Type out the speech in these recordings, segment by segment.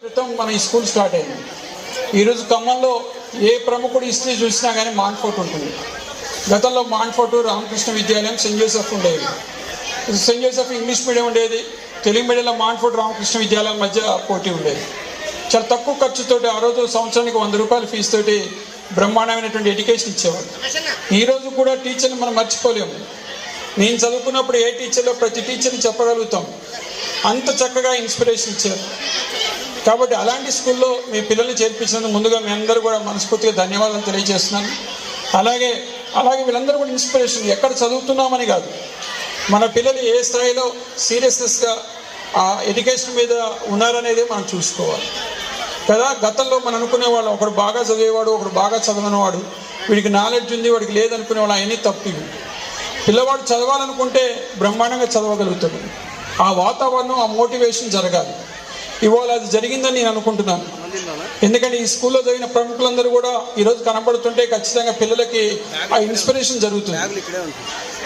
క్రితం మన school start అయింది. ఈరోజు ఖమ్మంలో ఏ ప్రముఖుడు హిస్టరీ చూసినా కానీ మాన్ఫోర్ట్ ఉంటుంది. గతంలో Montfort Ramakrishna Vidyalayam saint Joseph ఉండేది సెయింట్ జోసెఫ్ ఇంగ్లీష్ మీడియం ఉండేది. తెలుగు మీడియంలో మాన్ఫోర్ట్ రామకృష్ణ విద్యాలయం మధ్య పోటీ ఉండేది. చాలా తక్కువ ఖర్చుతోటి ఆ రోజు సంవత్సరానికి వంద రూపాయల ఫీజు తోటి బ్రహ్మాండమైనటువంటి ఎడ్యుకేషన్ ఇచ్చేవాడు ఈరోజు కూడా టీచర్ని మనం మర్చిపోలేము. నేను చదువుకున్నప్పుడు ఏ టీచర్లో ప్రతి టీచర్ని చెప్పగలుగుతాం. అంత చక్కగా ఇన్స్పిరేషన్ ఇచ్చారు. కాబట్టి అలాంటి స్కూల్లో మీ పిల్లల్ని చేర్పించినందుకు ముందుగా మీ అందరూ కూడా మనస్ఫూర్తిగా ధన్యవాదాలు తెలియజేస్తున్నాను. అలాగే అలాగే వీళ్ళందరూ కూడా ఇన్స్పిరేషన్. ఎక్కడ చదువుతున్నామని కాదు. మన పిల్లలు ఏ స్థాయిలో సీరియస్నెస్గా ఆ ఎడ్యుకేషన్ మీద ఉన్నారనేది మనం చూసుకోవాలి. కదా గతంలో మనం అనుకునే వాళ్ళు ఒకడు బాగా చదివేవాడు ఒకడు బాగా చదవనివాడు. వీడికి నాలెడ్జ్ ఉంది వాడికి లేదనుకునే వాళ్ళు అవన్నీ తప్పు పిల్లవాడు చదవాలనుకుంటే బ్రహ్మాండంగా చదవగలుగుతాడు. ఆ వాతావరణం ఆ మోటివేషన్ జరగాలి. ఇవాళ అది జరిగిందని నేను అనుకుంటున్నాను. ఎందుకంటే ఈ స్కూల్లో చదివిన ప్రముఖులందరూ కూడా ఈరోజు కనబడుతుంటే ఖచ్చితంగా పిల్లలకి ఆ ఇన్స్పిరేషన్ జరుగుతుంది.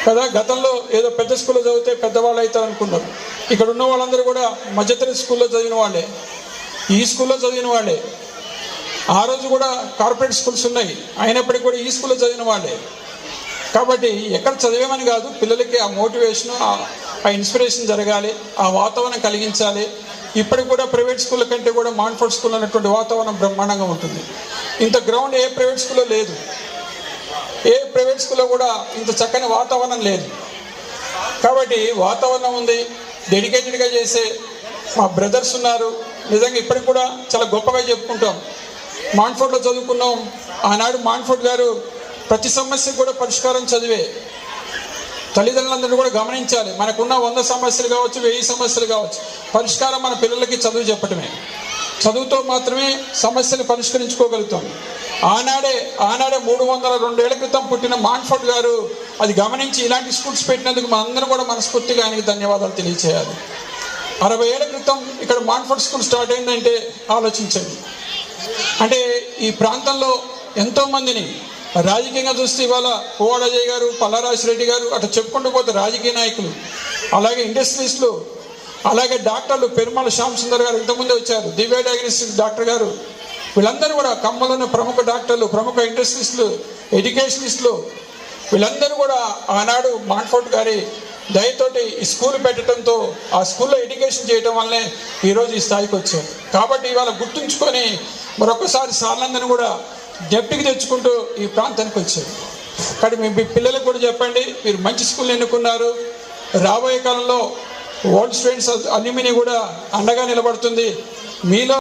కదా గతంలో ఏదో పెద్ద స్కూల్లో చదివితే పెద్దవాళ్ళు అవుతారు అనుకున్నారు ఇక్కడ ఉన్న వాళ్ళందరూ కూడా మధ్యతరగతి స్కూల్లో చదివిన వాళ్ళే. ఈ స్కూల్లో చదివిన వాళ్ళే. ఆ రోజు కూడా కార్పొరేట్ స్కూల్స్ ఉన్నాయి. అయినప్పటికీ కూడా ఈ స్కూల్లో చదివిన వాళ్ళే. కాబట్టి ఎక్కడ చదివేమని కాదు పిల్లలకి ఆ మోటివేషన్ ఆ ఇన్స్పిరేషన్ జరగాలి ఆ వాతావరణం కలిగించాలి. ఇప్పటికి కూడా ప్రైవేట్ స్కూల్ కంటే కూడా మాన్ఫోర్డ్ స్కూల్ అనేటువంటి వాతావరణం బ్రహ్మాండంగా ఉంటుంది. ఇంత గ్రౌండ్ ఏ ప్రైవేట్ స్కూల్లో లేదు. ఏ ప్రైవేట్ స్కూల్లో కూడా ఇంత చక్కని వాతావరణం లేదు. కాబట్టి వాతావరణం ఉంది డెడికేటెడ్గా చేసే మా బ్రదర్స్ ఉన్నారు. నిజంగా ఇప్పటికి కూడా చాలా గొప్పగా చెప్పుకుంటాం. మాన్ఫోర్డ్లో చదువుకున్నాం. ఆనాడు మాన్ఫోర్డ్ గారు ప్రతి సమస్యకు కూడా పరిష్కారం చదివే తల్లిదండ్రులందరూ కూడా గమనించాలి. మనకున్న వంద సమస్యలు కావచ్చు వెయ్యి సమస్యలు కావచ్చు పరిష్కారం మన పిల్లలకి చదువు చెప్పటమే. చదువుతో మాత్రమే సమస్యలు పరిష్కరించుకోగలుగుతాం. ఆనాడే ఆనాడే మూడు వందల రెండేళ్ళ క్రితం పుట్టిన మాన్ఫర్డ్ గారు అది గమనించి ఇలాంటి స్కూల్స్ పెట్టినందుకు మనందరం కూడా మనస్ఫూర్తిగా ఆయనకి ధన్యవాదాలు తెలియచేయాలి. అరవై ఏళ్ళ క్రితం ఇక్కడ మాన్ఫర్డ్ స్కూల్ స్టార్ట్ అయిందంటే ఆలోచించండి. అంటే ఈ ప్రాంతంలో ఎంతోమందిని రాజకీయంగా చూస్తే ఇవాళ పువ్వాడ గారు పల్లారాజు రెడ్డి గారు అట్లా చెప్పుకుంటూ పోతే రాజకీయ నాయకులు. అలాగే ఇండస్ట్రీస్లో అలాగే డాక్టర్లు పెరుమల శ్యామ్ సుందర్ గారు ఇంతకుముందే వచ్చారు. దివ్య డయాగ్నోస్టిక్ డాక్టర్ గారు. వీళ్ళందరూ కూడా ఖమ్మంలోని ప్రముఖ డాక్టర్లు ప్రముఖ ఇండస్ట్రీస్లు ఎడ్యుకేషనిస్టులు. వీళ్ళందరూ కూడా ఆనాడు మాన్ఫోర్ట్ గారి దయతోటి ఈ స్కూల్ పెట్టడంతో ఆ స్కూల్లో ఎడ్యుకేషన్ చేయడం వల్లనే ఈరోజు ఈ స్థాయికి వచ్చారు. కాబట్టి ఇవాళ గుర్తుంచుకొని మరొకసారి సార్లందరినీ కూడా జప్పికి తెచ్చుకుంటూ ఈ ప్రాంతానికి వచ్చారు. కానీ మీ మీ పిల్లలకు కూడా చెప్పండి మీరు మంచి స్కూల్ ఎన్నుకున్నారు. రాబోయే కాలంలో ఓల్డ్ స్టూడెంట్స్ అల్యూమిని కూడా అండగా నిలబడుతుంది. మీలో